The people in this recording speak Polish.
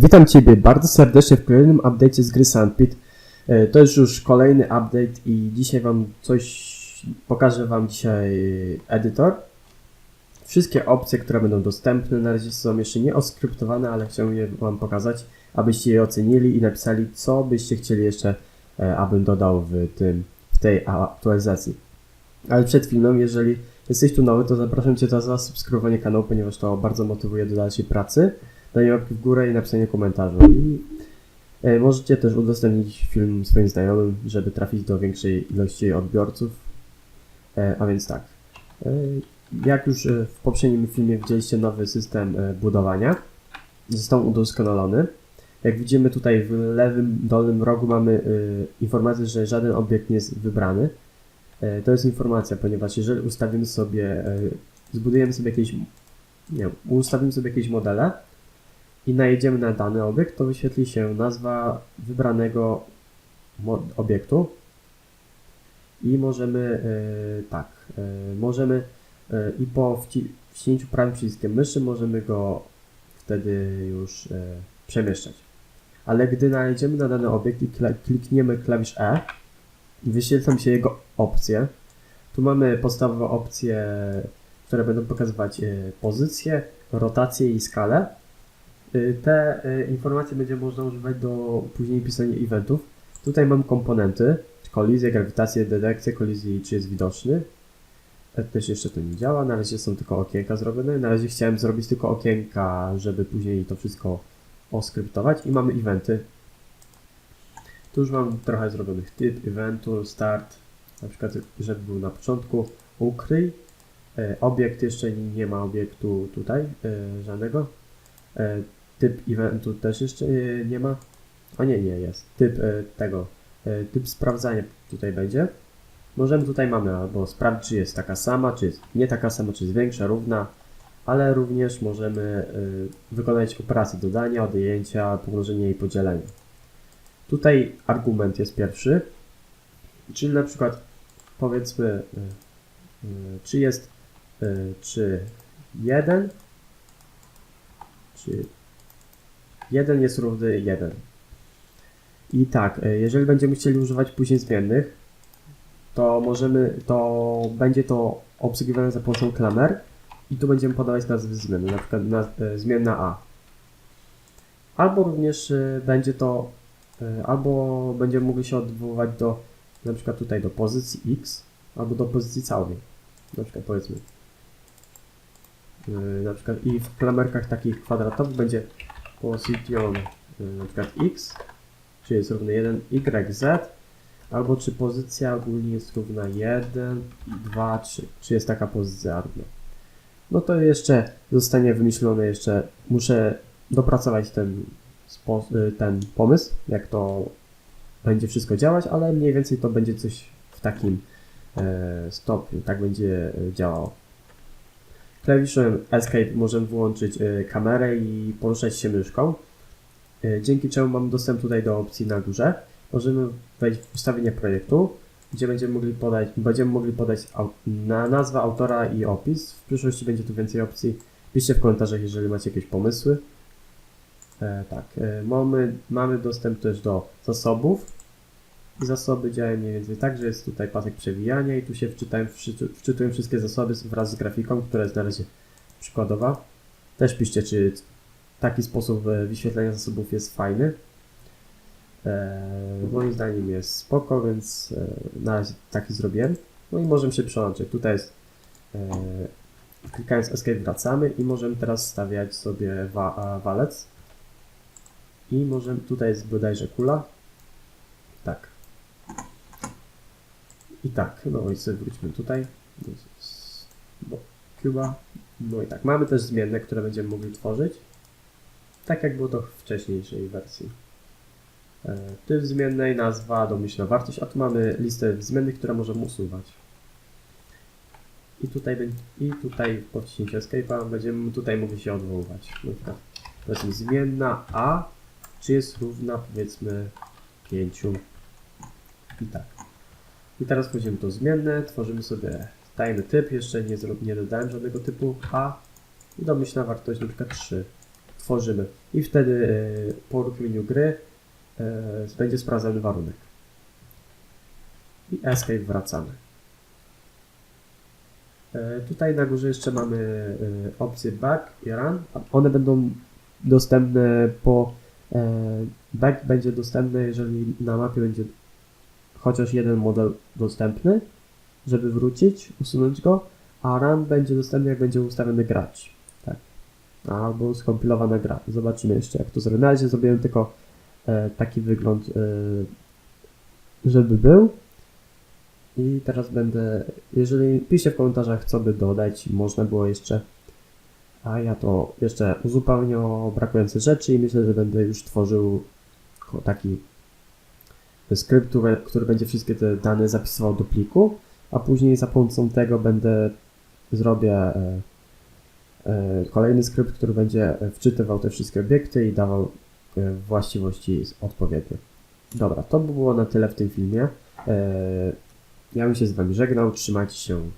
Witam Ciebie bardzo serdecznie w kolejnym update'cie z gry Sandpit. E, To jest już kolejny update i dzisiaj Wam coś, pokażę Wam dzisiaj edytor. Wszystkie opcje, które będą dostępne na razie są jeszcze nie oskryptowane, ale chciałem je Wam pokazać, abyście je ocenili i napisali, co byście chcieli jeszcze, e, abym dodał w, tym, w tej aktualizacji. Ale przed chwilą, jeżeli jesteś tu nowy, to zapraszam Cię do zasubskrybowania kanału, ponieważ to bardzo motywuje do dalszej pracy danie łapki w górę i napisanie komentarzu. I e, możecie też udostępnić film swoim znajomym, żeby trafić do większej ilości odbiorców. E, a więc tak. E, jak już w poprzednim filmie widzieliście nowy system budowania, został udoskonalony. Jak widzimy tutaj w lewym dolnym rogu mamy informację, że żaden obiekt nie jest wybrany. To jest informacja, ponieważ jeżeli ustawimy sobie, zbudujemy sobie jakieś, nie ustawimy sobie jakieś modele, i najedziemy na dany obiekt, to wyświetli się nazwa wybranego obiektu i możemy e, tak, e, możemy e, i po wci- wciśnięciu prawym przyciskiem myszy możemy go wtedy już e, przemieszczać. Ale gdy najedziemy na dany obiekt i klikniemy klawisz E, wyświetlą się jego opcje. Tu mamy podstawowe opcje, które będą pokazywać e, pozycję, rotację i skalę. Y, Te y, informacje będzie można używać do później pisania eventów. Tutaj mam komponenty, kolizję, grawitację, detekcję kolizji, czy jest widoczny. E, Też jeszcze to nie działa, na razie są tylko okienka zrobione. Na razie chciałem zrobić tylko okienka, żeby później to wszystko oskryptować. I mamy eventy. Tu już mam trochę zrobionych typ eventu, start, na przykład żeby był na początku, ukryj. E, Obiekt jeszcze nie ma obiektu tutaj, e, żadnego. Typ eventu też jeszcze e, nie ma. O nie, nie jest. Typ e, tego. e, Typ sprawdzania tutaj będzie. Możemy tutaj mamy albo sprawdzić, czy jest taka sama, czy jest nie taka sama, czy jest większa, równa, ale również możemy wykonać operację dodania, odjęcia, pomnożenia i podzielenia. Tutaj argument jest pierwszy, czyli na przykład powiedzmy, czy jest czy 1 czy 1 jest równy 1. I tak, e, jeżeli będziemy chcieli używać później zmiennych, to możemy, to będzie to obsługiwane za pomocą klamer i tu będziemy podawać nazwy zmienny, na przykład naz, e, zmienna A. Albo również e, będzie to, albo będziemy mogli się odwoływać do, na przykład tutaj do pozycji X, albo do pozycji całej. Na przykład powiedzmy, na przykład i w klamerkach takich kwadratowych będzie y, na przykład x, czy jest równy 1, y, z, albo czy pozycja ogólnie jest równa 1, 2, 3, czy jest taka pozycja równa. No to jeszcze zostanie wymyślone jeszcze, muszę dopracować ten, y, ten pomysł, jak to będzie wszystko działać, ale mniej więcej to będzie coś w takim e, stopniu, tak będzie e, działało. Klawiszem Escape możemy włączyć y, kamerę i poruszać się myszką, y, dzięki czemu mamy dostęp tutaj do opcji na górze. Możemy wejść w ustawienia projektu, gdzie będziemy mogli podać, będziemy mogli podać na nazwę autora i opis. W przyszłości będzie tu więcej opcji. Piszcie w komentarzach, jeżeli macie jakieś pomysły. E, tak, e, mamy, mamy dostęp też do zasobów. Zasoby działają mniej więcej tak, że jest tutaj pasek przewijania i tu się wczytu- wczytują wszystkie zasoby wraz z grafiką, która jest na razie przykładowa. Też piszcie, czy taki sposób e, wyświetlenia zasobów jest fajny. Eee, moim zdaniem jest spoko, więc e, na razie taki zrobiłem. No i możemy się przełączyć. Tutaj jest e, klikając Escape wracamy i możemy teraz stawiać sobie wa a, walec. I możemy, tutaj jest bodajże kula. Tak. I tak, no i sobie wróćmy tutaj. do do. No i tak, mamy też zmienne, które będziemy mogli tworzyć. Tak jak było to w wcześniejszej wersji. E, Typ zmiennej, nazwa, domyślna wartość, a tu mamy listę zmiennych, które możemy usuwać. I tutaj, i tutaj po wciśnięciu Escape'a będziemy tutaj mogli się odwoływać. Przykład powiedzmy zmienna A, czy jest równa powiedzmy 5. I tak. I teraz wchodzimy do zmienne, tworzymy sobie tajny typ, jeszcze nie, zro- nie dodałem żadnego typu A i domyślna wartość przykład 3. tworzymy. I wtedy e, po uruchomieniu gry e, będzie sprawdzany warunek. I escape wracamy. E, Tutaj na górze jeszcze mamy e, opcję back i run. One będą dostępne po. e, Back będzie dostępny, jeżeli na mapie będzie chociaż jeden model dostępny, żeby wrócić, usunąć go, a run będzie dostępny, jak będzie ustawiony gracz. Tak. Albo skompilowana gra. Zobaczymy jeszcze, jak to zrobię. Na razie zrobiłem tylko e, taki wygląd, e, żeby był. I teraz będę, jeżeli piszcie w komentarzach, co by dodać, można było jeszcze, a ja to jeszcze uzupełnię o brakujące rzeczy i myślę, że będę już tworzył taki skrypt, który, będzie wszystkie te dane zapisywał do pliku, a później za pomocą tego będę zrobię e, e, kolejny skrypt, który będzie wczytywał te wszystkie obiekty i dawał e, właściwości odpowiednie. Dobra, to by było na tyle w tym filmie. E, ja bym się z Wami żegnał, trzymajcie się,